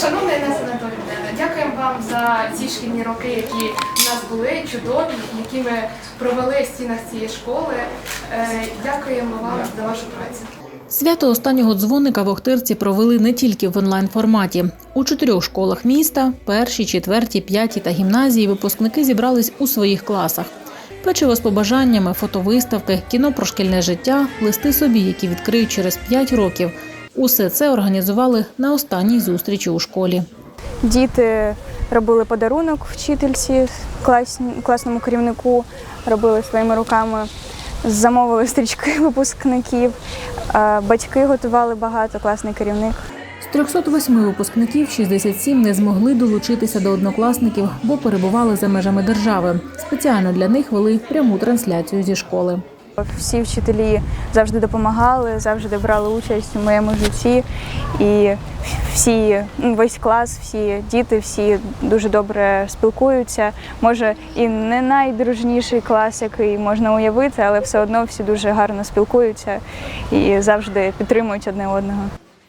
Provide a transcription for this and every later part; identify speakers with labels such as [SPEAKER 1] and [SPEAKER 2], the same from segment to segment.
[SPEAKER 1] Шановна Інеса Анатолійовна, дякуємо вам за ці шкільні роки, які в нас були, чудові, які ми провели в стінах цієї школи. Е, Дякуємо вам за вашу працю.
[SPEAKER 2] Свято останнього дзвоника в Охтирці провели не тільки в онлайн-форматі. У чотирьох школах міста першій, четвертій, п'ятій та гімназії випускники зібрались у своїх класах. Печиво з побажаннями, фотовиставки, кіно про шкільне життя, листи собі, які відкриють через п'ять років. Усе це організували на останній зустрічі у школі.
[SPEAKER 3] Діти робили подарунок вчительці, класному керівнику, робили своїми руками, замовили стрічки випускників, батьки готували багато, класний керівник.
[SPEAKER 2] З 308 випускників 67 не змогли долучитися до однокласників, бо перебували за межами держави. Спеціально для них вели пряму трансляцію зі школи.
[SPEAKER 3] Всі вчителі завжди допомагали, завжди брали участь у моєму житті. І всі, ну, весь клас, всі діти, всі дуже добре спілкуються. Може, і не найдружніший клас, який можна уявити, але все одно всі дуже гарно спілкуються і завжди підтримують одне одного.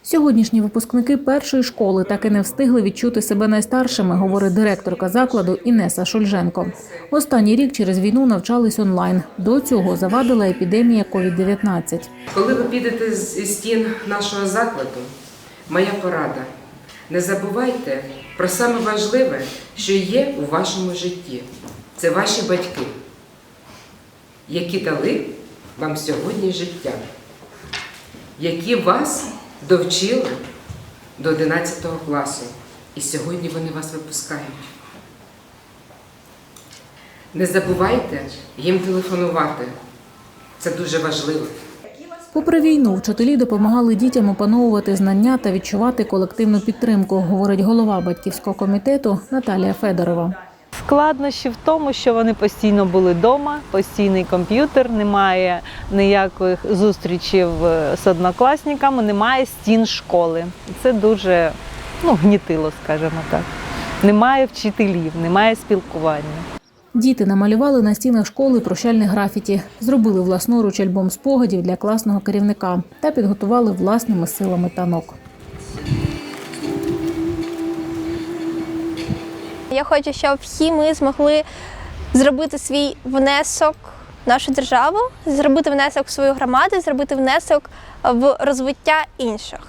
[SPEAKER 2] Сьогоднішні випускники першої школи так і не встигли відчути себе найстаршими, говорить директорка закладу Інеса Шульженко. Останній рік через війну навчались онлайн. До цього завадила епідемія COVID-19.
[SPEAKER 4] Коли ви підете з із стін нашого закладу, моя порада. Не забувайте про саме важливе, що є у вашому житті. Це ваші батьки, які дали вам сьогодні життя, які вас довчили до 11 класу. І сьогодні вони вас випускають. Не забувайте їм телефонувати. Це дуже важливо.
[SPEAKER 2] Попри війну, вчителі допомагали дітям опановувати знання та відчувати колективну підтримку, говорить голова батьківського комітету Наталія Федорова.
[SPEAKER 5] Складнощі в тому, що вони постійно були вдома, постійний комп'ютер, немає ніяких зустрічей з однокласниками, немає стін школи. Це дуже ну, гнітило, скажімо так. Немає вчителів, немає спілкування.
[SPEAKER 2] Діти намалювали на стінах школи прощальне графіті, зробили власноруч альбом спогадів для класного керівника та підготували власними силами танок.
[SPEAKER 6] Я хочу, щоб всі ми змогли зробити свій внесок в нашу державу, зробити внесок в свою громаду, зробити внесок в розвиття інших.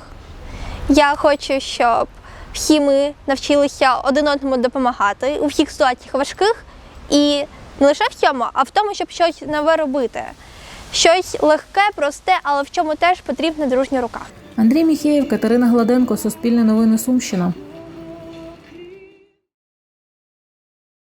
[SPEAKER 6] Я хочу, щоб всі ми навчилися один одному допомагати у всіх ситуаціях важких і не лише в цьому, а в тому, щоб щось нове робити. Щось легке, просте, але в чому теж потрібна дружня рука.
[SPEAKER 2] Андрій Міхеєв, Катерина Гладенко, Суспільне новини Сумщина.